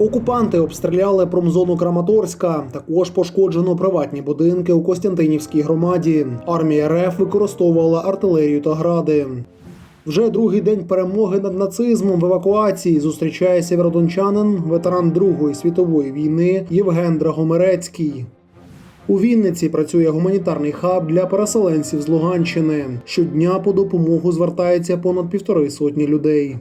Окупанти обстріляли промзону Краматорська. Також пошкоджено приватні будинки у Костянтинівській громаді. Армія РФ використовувала артилерію та гради. Вже другий день перемоги над нацизмом в евакуації зустрічає сєвєродончанин, ветеран Другої світової війни Євген Драгомерецький. У Вінниці працює гуманітарний хаб для переселенців з Луганщини. Щодня по допомогу звертається понад півтори сотні людей.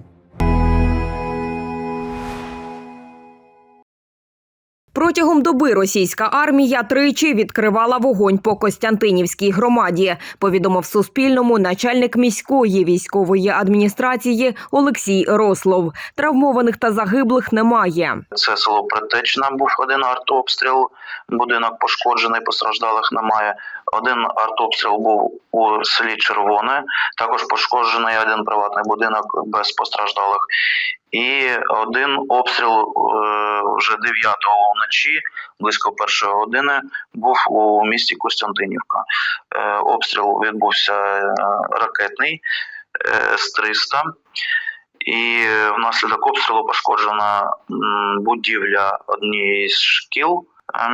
Протягом доби російська армія тричі відкривала вогонь по Костянтинівській громаді. Повідомив Суспільному начальник міської військової адміністрації Олексій Рослов. Травмованих та загиблих немає. Це село Притечна був один артобстріл, будинок пошкоджений, постраждалих немає. Один артобстріл був у селі Червоне, також пошкоджений один приватний будинок без постраждалих. І один обстріл е, вже 9-го вночі, близько першої години, був у місті Костянтинівка. Е, Обстріл відбувся е, ракетний з С-300. І внаслідок обстрілу пошкоджена будівля однієї з шкіл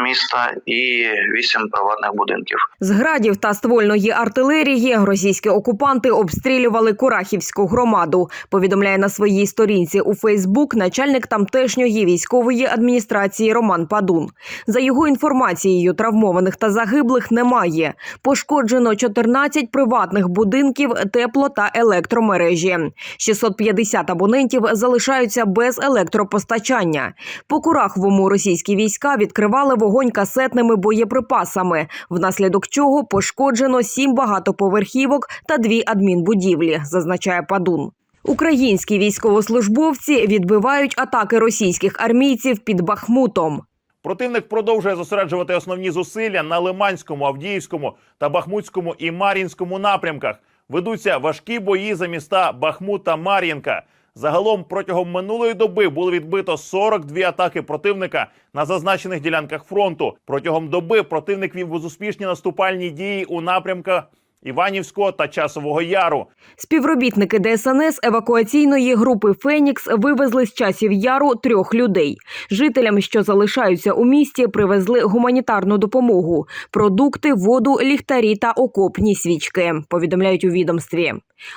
міста і вісім приватних будинків. З градів та ствольної артилерії російські окупанти обстрілювали Курахівську громаду. Повідомляє на своїй сторінці у Фейсбук начальник тамтешньої військової адміністрації Роман Падун. За його інформацією, травмованих та загиблих немає. Пошкоджено 14 приватних будинків, тепло та електромережі. 650 абонентів залишаються без електропостачання. По Кураховому російські війська відкривали вогонь касетними боєприпасами, внаслідок чого пошкоджено сім багатоповерхівок та дві адмінбудівлі, зазначає Падун. Українські військовослужбовці відбивають атаки російських армійців під Бахмутом. Противник продовжує зосереджувати основні зусилля на Лиманському, Авдіївському та Бахмутському і Мар'їнському напрямках. Ведуться важкі бої за міста Бахмут та Мар'їнка. Загалом протягом минулої доби було відбито 42 атаки противника на зазначених ділянках фронту. Протягом доби противник вів безуспішні наступальні дії у напрямках Іванівського та Часового Яру. Співробітники ДСНС евакуаційної групи Фенікс вивезли з часів яру трьох людей. Жителям, що залишаються у місті, привезли гуманітарну допомогу: продукти, воду, ліхтарі та окопні свічки. Повідомляють у відомстві.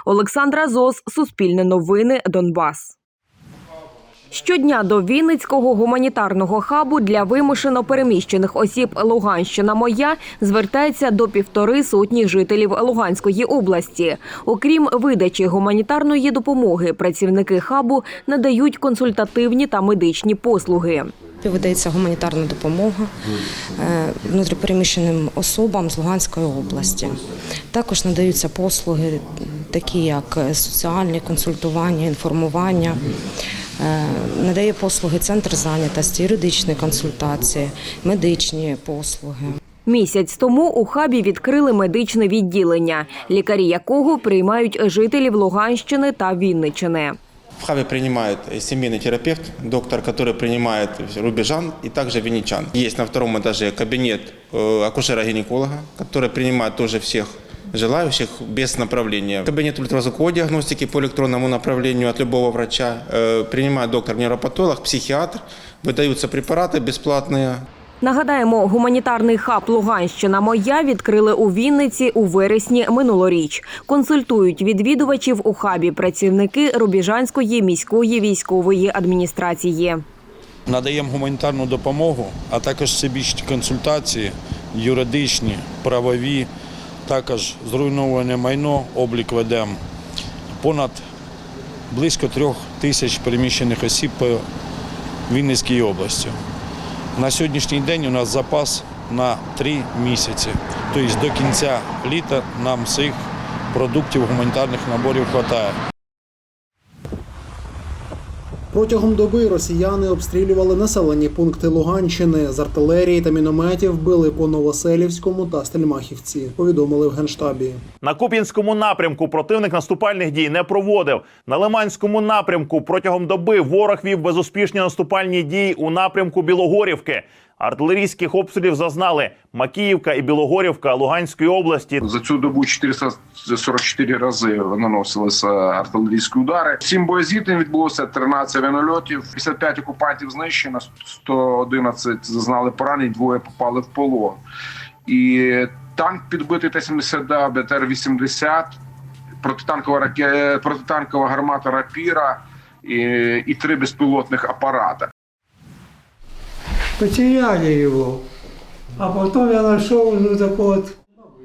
Олександра Зос, Суспільне новини, Донбас. Щодня до Вінницького гуманітарного хабу для вимушено переміщених осіб Луганщина моя звертається до півтори сотні жителів Луганської області. Окрім видачі гуманітарної допомоги, працівники хабу надають консультативні та медичні послуги. Видається гуманітарна допомога е, внутріпереміщеним особам з Луганської області. Також надаються послуги, такі як соціальні консультування, інформування. Е, Надає послуги центр зайнятості, юридичні консультації, медичні послуги. Місяць тому у хабі відкрили медичне відділення, лікарі якого приймають жителів Луганщини та Вінничини. В хабе принимает э, семейный терапевт, доктор, который принимает рубежан и также винничан. Есть на втором этаже кабинет э, акушера-гинеколога, который принимает тоже всех желающих без направления. Кабинет ультразвуковой диагностики по электронному направлению от любого врача. Э, Принимает доктор-невропатолог, психиатр. Выдаются препараты бесплатные. Нагадаємо, гуманітарний хаб Луганщина моя відкрили у Вінниці у вересні минулоріч. Консультують відвідувачів у хабі працівники Рубіжанської міської військової адміністрації. Надаємо гуманітарну допомогу, а також всебічні консультації, юридичні, правові, також зруйноване майно, облік ведемо. Понад близько трьох тисяч переміщених осіб по Вінницькій області. На сьогоднішній день у нас запас на три місяці. Тобто до кінця літа нам цих продуктів гуманітарних наборів вистачає. Протягом доби росіяни обстрілювали населені пункти Луганщини з артилерії та мінометів били по Новоселівському та Стельмахівці. Повідомили в генштабі. На Куп'янському напрямку противник наступальних дій не проводив. На Лиманському напрямку протягом доби ворог вів безуспішні наступальні дії у напрямку Білогорівки. Артилерійських обстрілів зазнали Макіївка і Білогорівка Луганської області. За цю добу 444 рази наносилися артилерійські удари. Сім боєзіткнень відбулося, 13 авіанольотів, 55 окупантів знищено, 111 зазнали поранень, двоє попали в полон. І танк підбитий Т-72, БТР-80, протитанкова, раке... протитанкова гармата «Рапіра» і, і три безпілотних апарата. Потеряли его. А потом я нашел такой вот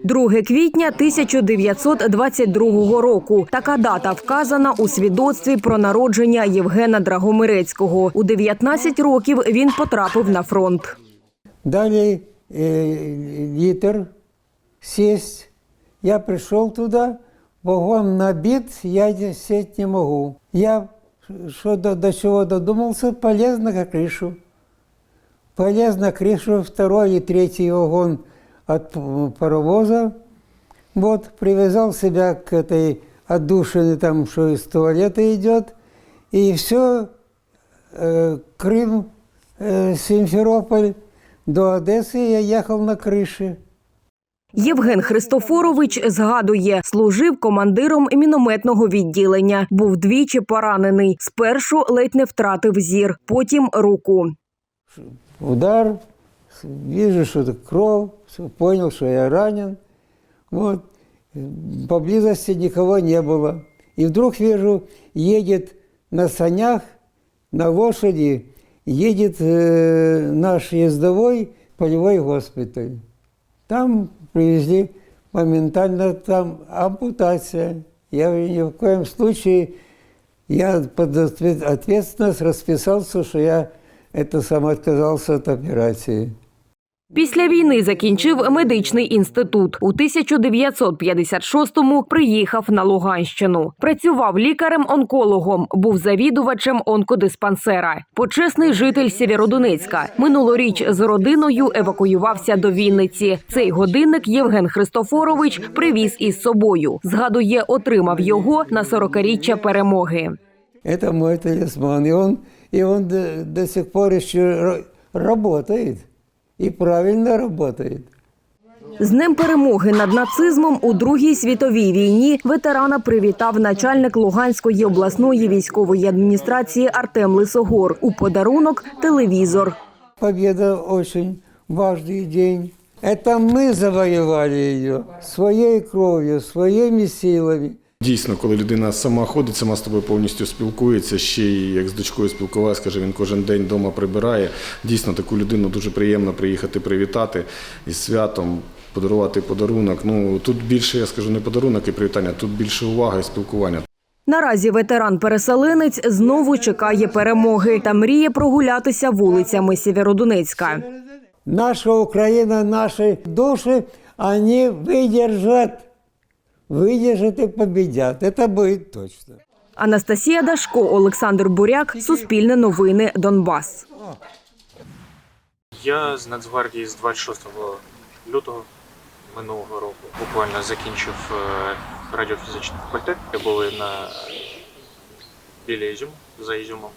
2 квітня 1922 року. Така дата вказана у свідоцтві про народження Євгена Драгомирецького. У 19 років він потрапив на фронт. дали э, литр сесть. Я пришел туда, вагон набит, я не- не могу. Я что до, до чего додумался, полез на крышу Полез на крышу, второй или третий вагон от п- паровоза. Вот, привязал себя к этой отдушине, там, что из туалета идет. И все, э, Крым, э, Симферополь, до Одессы я ехал на крыше. Євген Христофорович згадує, служив командиром мінометного відділення. Був двічі поранений. Спершу ледь не втратив зір, потім руку. Удар, вижу, что это кровь, понял, что я ранен. Вот. Поблизости никого не было. И вдруг вижу, едет на санях, на лошади, едет э, наш ездовой полевой госпиталь. Там привезли моментально там ампутация. Я ни в коем случае, я под ответ- ответственность расписался, что я это сам отказался от операции. Після війни закінчив медичний інститут. У 1956-му приїхав на Луганщину. Працював лікарем-онкологом, був завідувачем онкодиспансера. Почесний житель Сєвєродонецька. Минулоріч з родиною евакуювався до Вінниці. Цей годинник Євген Христофорович привіз із собою. Згадує, отримав його на 40-річчя перемоги. Это мой талисман. И он, и он до, до сих пор еще ра- работает. И правильно работает. З Днем перемоги над нацизмом у Другій світовій війні ветерана привітав начальник Луганської обласної військової адміністрації Артем Лисогор. У подарунок телевізор. Победа очень важный день. Это мы завоевали ее своей кровью, своими силами. Дійсно, коли людина сама ходить, сама з тобою повністю спілкується, ще й як з дочкою спілкувалася, каже, він кожен день вдома прибирає. Дійсно, таку людину дуже приємно приїхати привітати із святом, подарувати подарунок. Ну тут більше, я скажу, не подарунок і привітання, тут більше уваги і спілкування. Наразі ветеран-переселенець знову чекає перемоги та мріє прогулятися вулицями Сєвєродонецька. Наша Украина, наши души, они выдержат, выдержат и победят. Это будет точно. Анастасія Дашко, Олександр Буряк, Суспільне новини, Донбас. Я з Нацгвардії з 26 лютого минулого року буквально закінчив е, радіофізичний факультет. Ми були на біля Ізюму, за Ізюмом.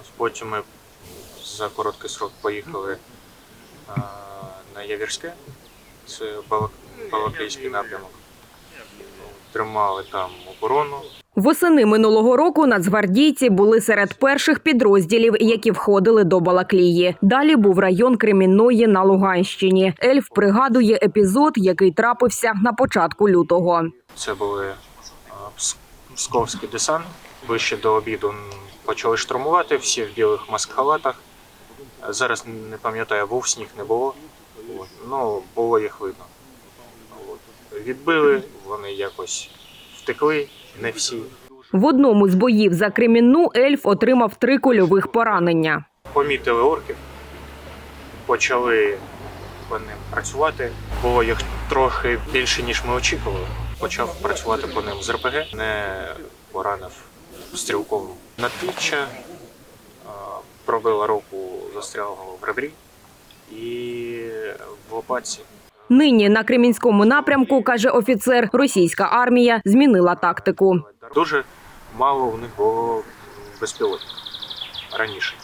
Ось потім ми за короткий срок поїхали е, на Явірське, це Балак... Балаклійський напрямок. Тримали там оборону. Восени минулого року нацгвардійці були серед перших підрозділів, які входили до Балаклії. Далі був район Кремінної на Луганщині. Ельф пригадує епізод, який трапився на початку лютого. Це були е, пс- десант. Вище до обіду почали штурмувати, всі в білих маскхалатах. Зараз не пам'ятаю, був сніг, не було. Ну, було їх видно. Відбили, вони якось втекли, не всі. В одному з боїв за Кремінну ельф отримав три кульових поранення. Помітили орків, почали по ним працювати. Було їх трохи більше, ніж ми очікували. Почав працювати по ним з РПГ, не поранив стрілкову надпіччя, пробила руку, застрягла в ребрі і в лопатці. Нині на Кремінському напрямку, каже офіцер, російська армія змінила тактику. Дуже мало в них було безпілотників раніше.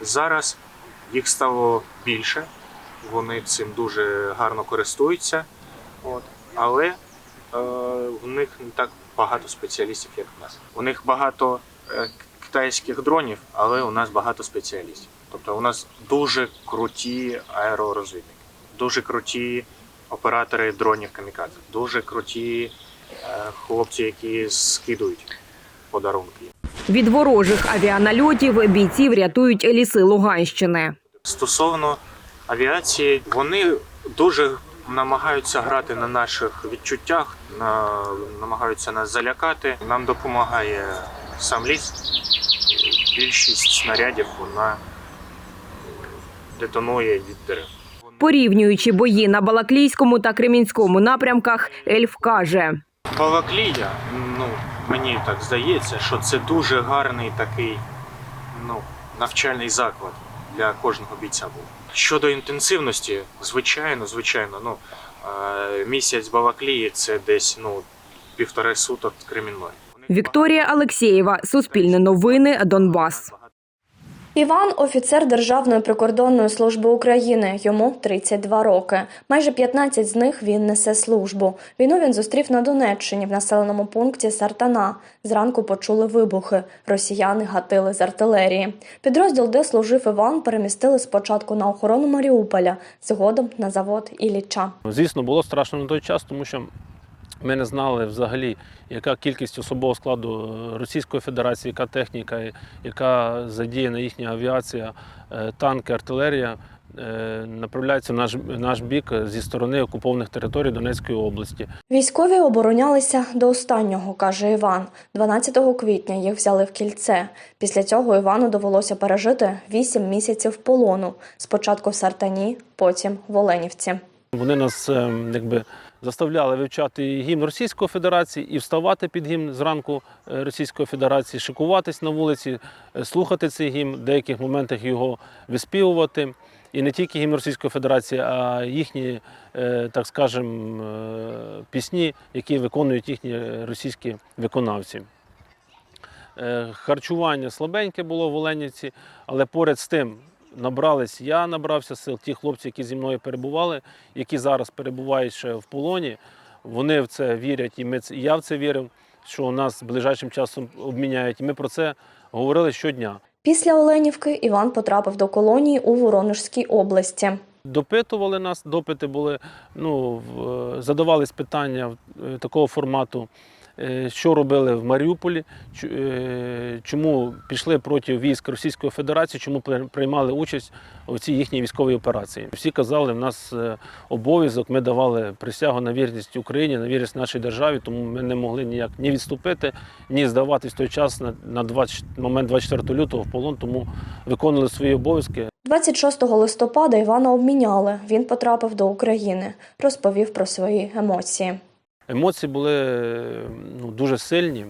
Зараз Їх стало більше, вони цим дуже гарно користуються. Але е, в них не так багато спеціалістів, як в нас. У них багато е, китайських дронів, але у нас багато спеціалістів. Тобто у нас дуже круті аеророзвідники, дуже круті оператори дронів камікадзе, дуже круті е, хлопці, які скидують подарунки. Від ворожих авіанальотів бійців рятують ліси Луганщини. Стосовно авіації, вони дуже намагаються грати на наших відчуттях, на, намагаються нас залякати. Нам допомагає сам ліс. Більшість снарядів вона детонує від дерев. Порівнюючи бої на Балаклійському та Кремінському напрямках, Ельф каже. Балаклія, ну мені так здається, що це дуже гарний такий ну, навчальний заклад для кожного бійця був. Щодо інтенсивності, звичайно, звичайно, ну е, місяць Балаклії це десь ну півтори суток Кремінної. Вікторія Алексєєва, Суспільне новини, Донбас. Іван офіцер Державної прикордонної служби України. Йому 32 роки. Майже 15 з них він несе службу. Війну він зустрів на Донеччині в населеному пункті Сартана. Зранку почули вибухи. Росіяни гатили з артилерії. Підрозділ, де служив Іван, перемістили спочатку на охорону Маріуполя, згодом на завод Ілліча. Звісно, було страшно на той час, тому що ми не знали взагалі, яка кількість особового складу Російської Федерації, яка техніка, яка задіяна їхня авіація, е, танки, артилерія е, направляються в наш, наш бік зі сторони окупованих територій Донецької області. Військові оборонялися до останнього, каже Іван. 12 квітня їх взяли в кільце. Після цього Івану довелося пережити 8 місяців полону. Спочатку в Сартані, потім в Оленівці. Вони нас е, якби заставляли вивчати гімн Російської Федерації і вставати під гімн зранку е, Російської Федерації, шикуватись на вулиці, е, слухати цей гімн, в деяких моментах його виспівувати. І не тільки гімн Російської Федерації, а їхні, е, так скажем, пісні, які виконують їхні російські виконавці. Харчування слабеньке було в Оленівці, але поряд з тим набрались, я набрався сил, ті хлопці, які зі мною перебували, які зараз перебувають ще в полоні, вони в це вірять, і ми і я в це вірив, що нас ближайшим часом обміняють. І ми про це говорили щодня. Після Оленівки Іван потрапив до колонії у Воронежській області. Допитували нас, допити були, ну, задавались питання е, такого формату, що робили в Маріуполі, е, чому пішли проти військ Російської Федерації, чому при- приймали участь у цій їхній військовій операції. Всі казали, в нас е, обов'язок, ми давали присягу на вірність Україні, на вірність нашій державі, тому ми не могли ніяк ні відступити, ні здаватись той час на, на 20, момент 24 лютого в полон, тому виконували свої обов'язки. 26 листопада Івана обміняли. Він потрапив до України. Розповів про свої емоції. Емоції були ну, дуже сильні.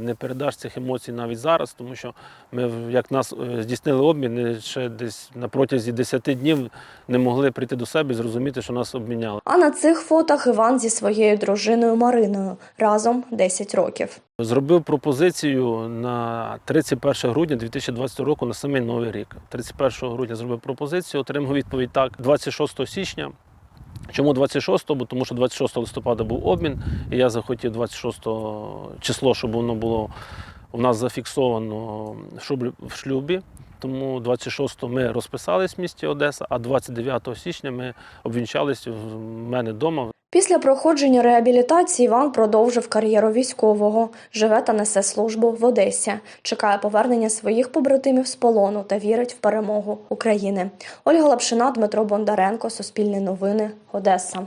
Не передаш цих емоцій навіть зараз, тому що ми, як нас е, здійснили обмін, ще десь на протязі 10 днів не могли прийти до себе і зрозуміти, що нас обміняли. А на цих фотах Іван зі своєю дружиною Мариною разом 10 років. Зробив пропозицію на 31 грудня 2020 року на самий новий рік. 31 грудня зробив пропозицію, отримав відповідь так 26 січня. Чому 26? Бо тому що 26 листопада був обмін, і я захотів 26 число, щоб воно було у нас зафіксовано в шлюбі-. Тому 26 ми розписались в місті Одеса, а 29 січня ми обвінчались в мене вдома Після проходження реабілітації Іван продовжив кар'єру військового, живе та несе службу в Одесі, чекає повернення своїх побратимів з полону та вірить в перемогу України. Ольга Лапшина, Дмитро Бондаренко, Суспільне новини, Одеса.